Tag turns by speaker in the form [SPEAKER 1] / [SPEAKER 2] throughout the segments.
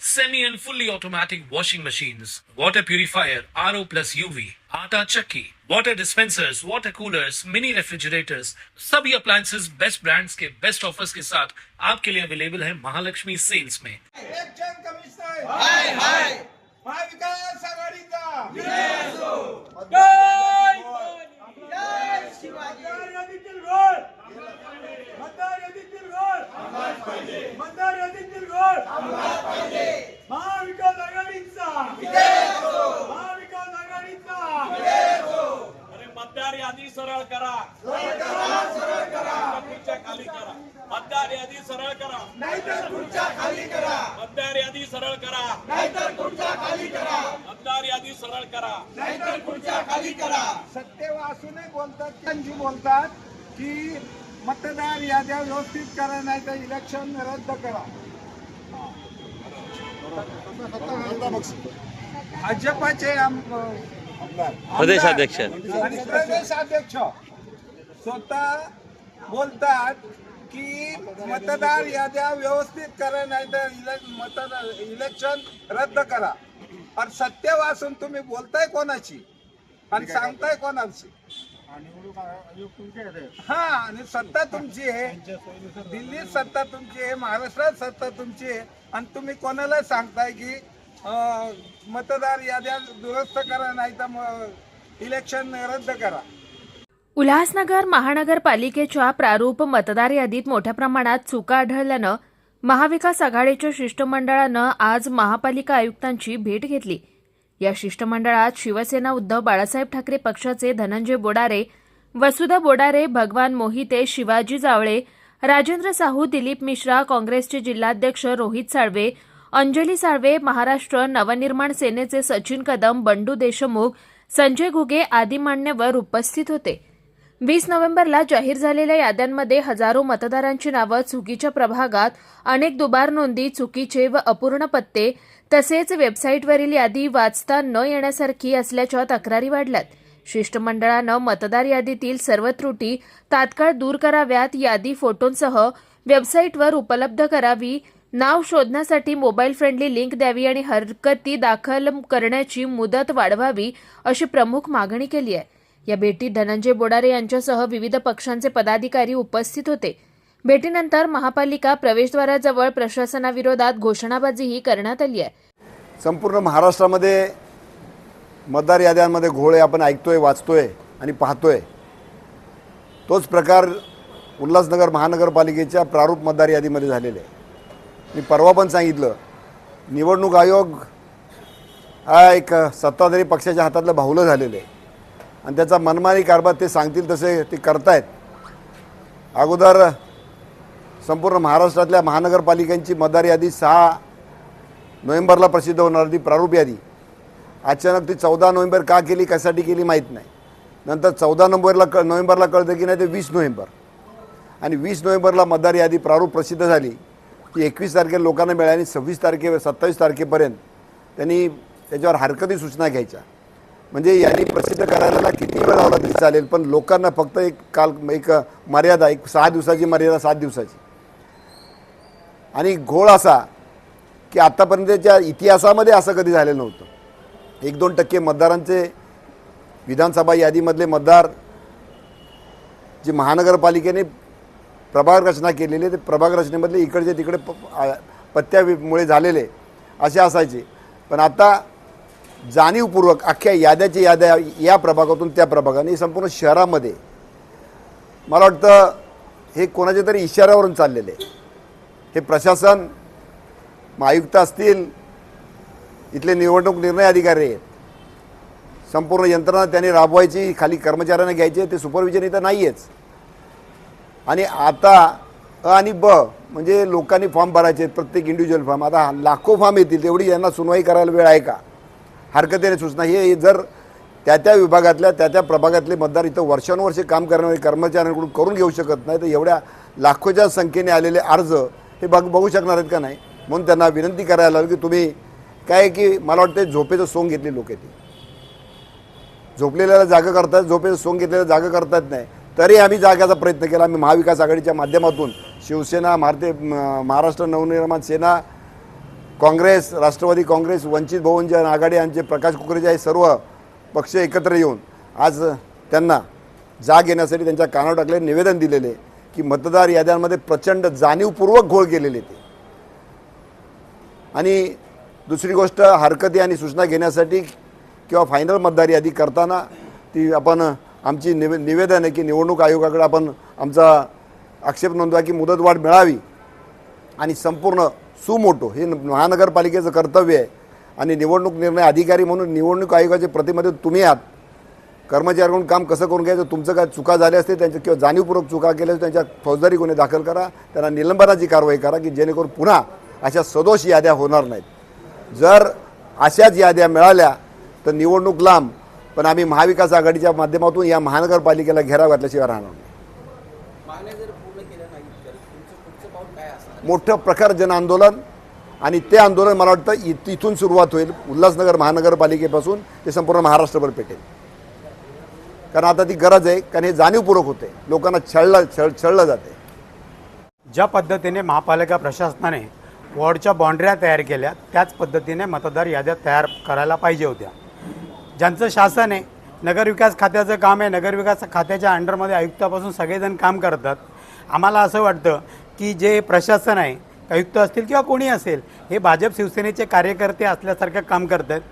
[SPEAKER 1] semi and fully automatic washing machines, water purifier, RO plus UV, आटा चक्की, water dispensers, water coolers, mini refrigerators, सभी appliances best brands के best offers के साथ आपके लिए अवेलेबल है महालक्ष्मी सेल्स में
[SPEAKER 2] एक जन कमिशनर हाय हाय महाविकास आघाडीचा मतदार यादीतील घोळ मतदार यादीतील घोळ मतदार यादीतील घोळ महाविकास आघाडीचा महाविकास आघाडीचा
[SPEAKER 3] अरे मतदार यादी सरळ करा खुर्च्या खाली करा मतदार यादी सरळ करा
[SPEAKER 2] नाहीतर खुर्च्या खाली करा
[SPEAKER 3] मतदार यादी सरळ करा
[SPEAKER 2] नाहीतर खुर्च्या खाली करा.
[SPEAKER 3] मतदार यादी सरळ करा.
[SPEAKER 2] नाहीतर खुर्च्या खाली करा. सत्य असूनही बोलतात त्यांची बोलतात की मतदार याद्या व्यवस्थित करा नाही तर इलेक्शन रद्द करा. भाजपाचे आम-
[SPEAKER 4] प्रदेशाध्यक्ष.
[SPEAKER 2] आणि प्रदेशाध्यक्ष स्वतः बोलतात की मतदार याद्या व्यवस्थित करा नाही तर मतदार इलेक्शन रद्द करा. आणि सत्य वाचून तुम्ही बोलताय कोणाची आणि सांगताय कोणाची हा आणि सत्ता तुमची आहे. दिल्लीत सत्ता तुमची आहे महाराष्ट्रात सत्ता तुमची आहे. आणि तुम्ही कोणाला सांगताय की मतदार याद्या दुरुस्त करा नाही तर इलेक्शन रद्द करा.
[SPEAKER 5] उल्हासनगर महानगरपालिकेच्या प्रारूप मतदार यादीत मोठ्या प्रमाणात चुका आढळल्यानं महाविकास आघाडीच्या शिष्टमंडळानं आज महापालिका आयुक्तांची भेट घेतली. या शिष्टमंडळात शिवसेना उद्धव बाळासाहेब ठाकरे पक्षाचे धनंजय बोडारे वसुधा बोडारे भगवान मोहिते शिवाजी जावळे राजेंद्र साहू दिलीप मिश्रा काँग्रेसचे जिल्हाध्यक्ष रोहित साळवे अंजली साळवे महाराष्ट्र नवनिर्माण सेनेचे सचिन कदम बंडू देशमुख संजय घुगे आदी मान्यवर उपस्थित होते. वीस नोव्हेंबरला जाहीर झालेल्या याद्यांमध्ये हजारो मतदारांची नावं चुकीच्या प्रभागात अनेक दुबार नोंदी चुकीचे व अपूर्ण पत्ते तसेच वेबसाईटवरील यादी वाचता न येण्यासारखी असल्याच्या तक्रारी वाढल्यात. शिष्टमंडळानं मतदार यादीतील सर्व त्रुटी तात्काळ दूर कराव्यात यादी फोटोंसह वेबसाईटवर उपलब्ध करावी नाव शोधण्यासाठी मोबाईल फ्रेंडली लिंक द्यावी आणि हरकती दाखल करण्याची मुदत वाढवावी अशी प्रमुख मागणी केली आहे. या भेटीत धनंजय बोडारे यांच्यासह विविध पक्षांचे पदाधिकारी उपस्थित होते. भेटीनंतर महापालिका प्रवेशद्वाराजवळ प्रशासनाविरोधात घोषणाबाजीही करण्यात आली आहे.
[SPEAKER 6] संपूर्ण महाराष्ट्रामध्ये मतदार याद्यांमध्ये घोळे आपण ऐकतोय वाचतोय आणि पाहतोय. तोच प्रकार उल्हासनगर महानगरपालिकेच्या प्रारूप मतदार यादीमध्ये झालेले आहे. मी परवा पण सांगितलं निवडणूक आयोग हा एक सत्ताधारी पक्षाच्या हातातलं बाहुलं झालेलं आहे. आणि त्याचा मनमानी कारभार ते सांगतील तसे ते करतायत. अगोदर संपूर्ण महाराष्ट्रातल्या महानगरपालिकांची मतदार यादी सहा नोव्हेंबरला प्रसिद्ध होणार ती प्रारूप यादी. अचानक ती चौदा नोव्हेंबर का केली कशासाठी केली माहीत नाही. नंतर चौदा नोव्हेंबरला क नोव्हेंबरला कळतं की नाही ते वीस नोव्हेंबर. आणि वीस नोव्हेंबरला मतदार यादी प्रारूप प्रसिद्ध झाली. ती एकवीस तारखेला लोकांना मिळाली आणि सव्वीस तारखे सत्तावीस तारखेपर्यंत त्यांनी त्याच्यावर हरकती सूचना घ्यायच्या. म्हणजे यांनी प्रसिद्ध करायला किती वेळ लावला तरी चालेल पण लोकांना फक्त एक काल एक मर्यादा एक सहा दिवसाची मर्यादा सात दिवसाची. आणि घोळ असा की आत्तापर्यंतच्या इतिहासामध्ये असं कधी झालेलं नव्हतं. एक दोन टक्के मतदारांचे विधानसभा यादीमधले मतदार जे महानगरपालिकेने प्रभाग रचना केलेली आहे ते प्रभाग रचनेमधले इकडचे तिकडे प पत्त्यामुळे झालेले असे असायचे. पण आता जाणीवपूर्वक अख्ख्या याद्याच्या याद्या या प्रभागातून त्या प्रभागाने संपूर्ण शहरामध्ये मला वाटतं हे कोणाच्या तरी इशाऱ्यावरून चाललेले हे प्रशासन मग आयुक्त असतील इथले निवडणूक निर्णय अधिकारी आहेत. संपूर्ण यंत्रणा त्यांनी राबवायची खाली कर्मचाऱ्यांना घ्यायचे ते सुपरविजन इथं नाही आहेच आणि आता अ आणि ब म्हणजे लोकांनी फॉर्म भरायचे आहेत प्रत्येक इंडिव्हिज्युअल फॉर्म आता लाखो फॉर्म येतील तेवढी यांना सुनवाई करायला वेळ आहे का? हरकतीने सूचना हे जर त्या त्या विभागातल्या त्या त्या प्रभागातले मतदार इथं वर्षानुवर्षे काम करणारे कर्मचाऱ्यांकडून करून घेऊ शकत नाही तर एवढ्या लाखोच्या संख्येने आलेले अर्ज हे बघ बघू शकणार आहेत का नाही? म्हणून त्यांना विनंती करायला लागली की तुम्ही काय आहे की मला वाटतं झोपेचं सोंग घेतली लोक ती झोपलेल्याला जागा करतात झोपेचं सोंग घेतलेलं जागा करतात नाही. तरी आम्ही जागाचा प्रयत्न केला. आम्ही महाविकास आघाडीच्या माध्यमातून शिवसेना भारतीय म- महाराष्ट्र नवनिर्माण सेना काँग्रेस राष्ट्रवादी काँग्रेस वंचित बहुजन आघाडी यांचे प्रकाश कुकरेजा हे सर्व पक्ष एकत्र येऊन आज त्यांना जाग येण्यासाठी त्यांच्या कानावर टाकले निवेदन दिलेले की मतदार याद्यांमध्ये प्रचंड जाणीवपूर्वक घोळ केलेले ते. आणि दुसरी गोष्ट हरकती आणि सूचना घेण्यासाठी किंवा फायनल मतदार यादी करताना ती आपण आमची निवे निवेदन आहे की निवडणूक आयोगाकडे आपण आमचा आक्षेप नोंदवा की मुदतवाढ मिळावी आणि संपूर्ण सुमोटो. हे महानगरपालिकेचं कर्तव्य आहे. आणि निवडणूक निर्णय अधिकारी म्हणून निवडणूक आयोगाचे प्रतिमध्ये तुम्ही आहात. कर्मचाऱ्यांकडून काम कसं करून घ्यायचं तुमचं काय चुका झाल्या असते त्यांच्या किंवा जाणीवपूर्वक चुका केल्या असतील त्यांच्या फौजदारी गुन्हे दाखल करा त्यांना निलंबनाची कारवाई करा की जेणेकरून पुन्हा अशा सदोष याद्या होणार नाहीत. जर अशाच याद्या मिळाल्या तर निवडणूक लांब पण आम्ही महाविकास आघाडीच्या माध्यमातून या महानगरपालिकेला घेराव घातल्याशिवाय राहणार नाही. मोठं प्रखर जन आंदोलन आणि ते आंदोलन मला वाटतं इ- तिथून सुरुवात होईल. उल्हासनगर महानगरपालिकेपासून ते संपूर्ण महाराष्ट्रभर पेटेल. कारण आता ती गरज आहे कारण हे जाणीवपूर्वक होते. लोकांना छळलं छळ छळलं जाते.
[SPEAKER 7] ज्या पद्धतीने महापालिका प्रशासनाने वॉर्डच्या बाँड्र्या तयार केल्या त्याच पद्धतीने मतदार याद्या तयार करायला पाहिजे होत्या. ज्यांचं शासन आहे नगरविकास खात्याचं काम आहे नगरविकास खात्याच्या अंडरमध्ये आयुक्तापासून सगळेजण काम करतात. आम्हाला असं वाटतं की जे प्रशासन आहे आयुक्त असतील किंवा कोणी असेल हे भाजप शिवसेनेचे कार्यकर्ते असल्यासारखं काम करत आहेत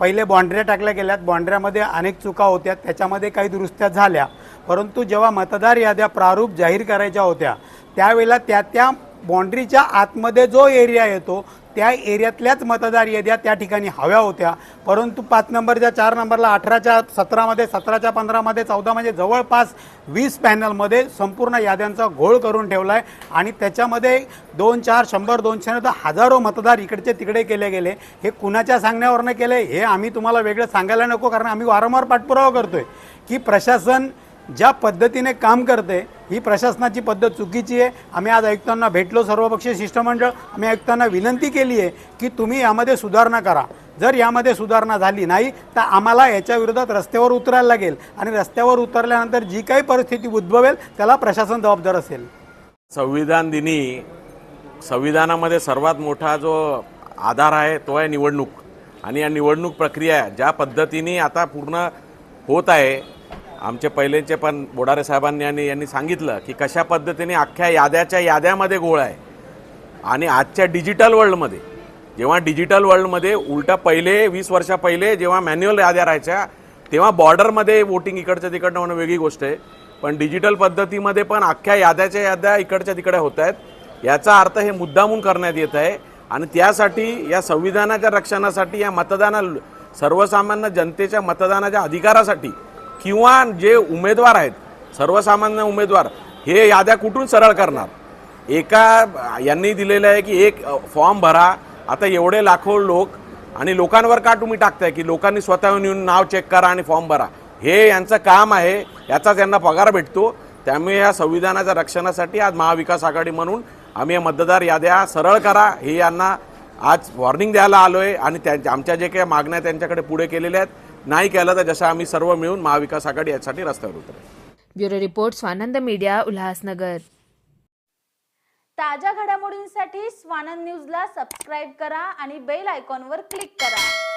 [SPEAKER 7] पहिले बाँड्र्या टाकल्या गेल्यात. बाँड्र्यामध्ये अनेक चुका होत्या. त्याच्यामध्ये काही दुरुस्त्या झाल्या. परंतु जेव्हा मतदार याद्या प्रारूप जाहीर करायच्या होत्या त्यावेळेला त्या त्या बाँड्रीच्या आतमध्ये जो एरिया येतो त्या एरियातल्याच मतदार याद्या त्या ठिकाणी हव्या होत्या. परंतु पाच नंबरच्या चार नंबरला अठराच्या सतरामध्ये सतराच्या पंधरामध्ये चौदामध्ये म्हणजे जवळपास वीस पॅनलमध्ये संपूर्ण याद्यांचा घोळ करून ठेवला आहे आणि त्याच्यामध्ये दोन चार शंभर दोनशे तर हजारो मतदार इकडचे तिकडे केले गेले. हे कुणाच्या सांगण्यावरनं केले हे आम्ही तुम्हाला वेगळं सांगायला नको कारण आम्ही वारंवार पाठपुरावा करतोय. की प्रशासन ज्या पद्धतीने काम करते ही प्रशासनाची पद्धत चुकीची आहे. आम्ही आज आयुक्तांना भेटलो सर्वपक्षीय शिष्टमंडळ आम्ही आयुक्तांना विनंती केली आहे की तुम्ही यामध्ये सुधारणा करा. जर यामध्ये सुधारणा झाली नाही तर आम्हाला याच्या विरोधात रस्त्यावर उतरायला लागेल आणि रस्त्यावर उतरल्यानंतर जी काही परिस्थिती उद्भवेल त्याला प्रशासन जबाबदार असेल.
[SPEAKER 8] संविधान दिनी संविधानामध्ये सर्वात मोठा जो आधार आहे तो आहे निवडणूक. आणि या निवडणूक प्रक्रिया ज्या पद्धतीने आता पूर्ण होत आहे आमचे पहिलेचे पण बोडारे साहेबांनी आणि यांनी सांगितलं की कशा पद्धतीने अख्ख्या याद्याच्या याद्यामध्ये गोळ आहे. आणि आजच्या डिजिटल वर्ल्डमध्ये जेव्हा डिजिटल वर्ल्डमध्ये उलटा पहिले वीस वर्षा पहिले जेव्हा मॅन्युअल याद्या राहायच्या तेव्हा बॉर्डरमध्ये वोटिंग इकडच्या तिकडनं होणं वेगळी गोष्ट आहे. पण डिजिटल पद्धतीमध्ये पण अख्ख्या याद्याच्या याद्या इकडच्या तिकडे होत आहेत. याचा अर्थ हे मुद्दामून करण्यात येत आहे. आणि त्यासाठी या संविधानाच्या रक्षणासाठी या मतदाना सर्वसामान्य जनतेच्या मतदानाच्या अधिकारासाठी किंवा जे उमेदवार आहेत सर्वसामान्य उमेदवार हे याद्या कुठून सरळ करणार? एका यांनी दिलेलं आहे की एक फॉर्म भरा. आता एवढे लाखो लोक आणि लोकांवर का तुम्ही टाकताय की लोकांनी स्वतःहून येऊन नाव चेक करा आणि फॉर्म भरा? हे यांचं काम आहे याचाच यांना पगार भेटतो. त्यामुळे या संविधानाच्या रक्षणासाठी आज महाविकास आघाडी म्हणून आम्ही या मतदार याद्या सरळ करा. हे यांना आज वॉर्निंग द्यायला आलो आहे आणि त्या आमच्या जे काही मागण्या त्यांच्याकडे पुढे केलेल्या आहेत. नाही केलं तर जसं आम्ही सर्व मिळून महाविकास आघाडी यासाठी रस्त्यावर उतरेल.
[SPEAKER 5] Bureau report Swanand media Ulhasnagar.
[SPEAKER 9] ताज्या घडामोडींसाठी स्वानंद न्यूजला सबस्क्राईब करा आणि बेल आयकॉनवर क्लिक करा.